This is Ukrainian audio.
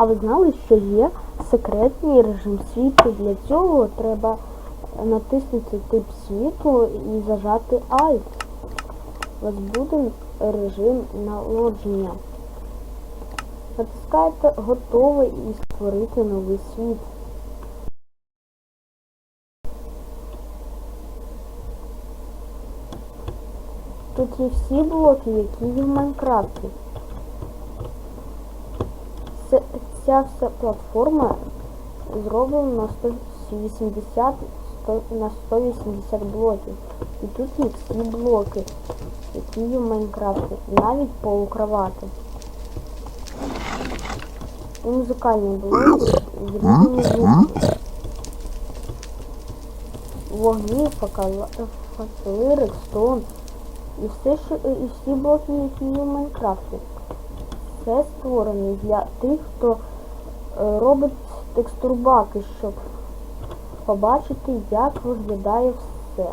А ви знали, що є секретний режим світу? Для цього треба натиснути тип світу і зажати Alt. У вас буде режим наложення. Натискаєте готове і створити новий світ. Тут є всі блоки, які є в Майнкрафті. Ця вся платформа зроблена на 180 100 на 180 блоків. І тут є всі блоки, які є в Майнкрафті, навіть полу кровати. І музикальні блоки з різними звуками. Вогні, факели, редстоун і все, що і всі блоки, які є в Майнкрафті. Це створений для тих, хто робить текстурбаки, щоб побачити, як виглядає все.